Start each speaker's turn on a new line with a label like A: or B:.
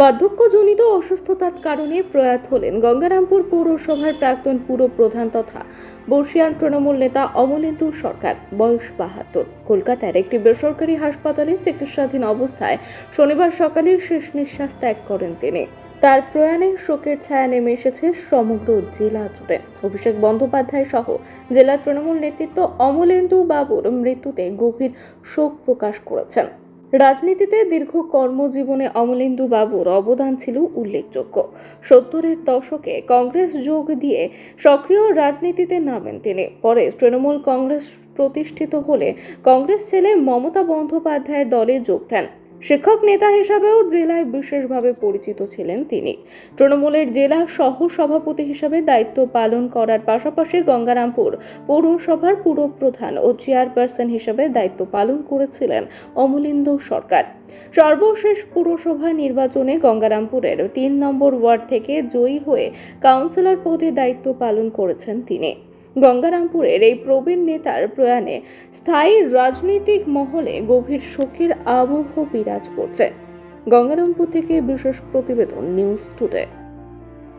A: বার্ধক্যজনিত অসুস্থতার কারণে প্রয়াত হলেন গঙ্গারামপুর পৌরসভার প্রাক্তন পুর প্রধান তথা বর্ষিয়ান তৃণমূল নেতা অমলেন্দু সরকার, বয়স বাহাত্তর। কলকাতার একটি বেসরকারি হাসপাতালে চিকিৎসাধীন অবস্থায় শনিবার সকালে শেষ নিঃশ্বাস ত্যাগ করেন তিনি। তার প্রয়াণে শোকের ছায়া নেমে এসেছে সমগ্র জেলা জুড়ে। অভিষেক বন্দ্যোপাধ্যায় সহ জেলা তৃণমূল নেতৃত্ব অমলেন্দু বাবুর মৃত্যুতে গভীর শোক প্রকাশ করেছেন। রাজনীতিতে দীর্ঘ কর্মজীবনে অমলেন্দু বাবুর অবদান ছিল উল্লেখযোগ্য। সত্তরের দশকে কংগ্রেস যোগ দিয়ে সক্রিয় রাজনীতিতে নামেন তিনি। পরে তৃণমূল কংগ্রেস প্রতিষ্ঠিত হলে কংগ্রেস ছেলে মমতা বন্দ্যোপাধ্যায়ের দলে যোগ দেন। শিক্ষক নেতা হিসাবেও জেলায় বিশেষভাবে পরিচিত ছিলেন তিনি। তৃণমূলের জেলা সহ সভাপতি হিসাবে দায়িত্ব পালন করার পাশাপাশি গঙ্গারামপুর পৌরসভার পুরপ্রধান ও চেয়ারপারসন হিসাবে দায়িত্ব পালন করেছিলেন অমলিন্দ সরকার। সর্বশেষ পুরসভা নির্বাচনে গঙ্গারামপুরের তিন নম্বর ওয়ার্ড থেকে জয়ী হয়ে কাউন্সিলর পদে দায়িত্ব পালন করেছেন তিনি। গঙ্গারামপুরের এই প্রবীণ নেতার প্রয়াণে স্থায়ী রাজনৈতিক মহলে গভীর শোকের আবহ বিরাজ করছে। গঙ্গারামপুর থেকে বিশেষ প্রতিবেদন নিউজ টুডে।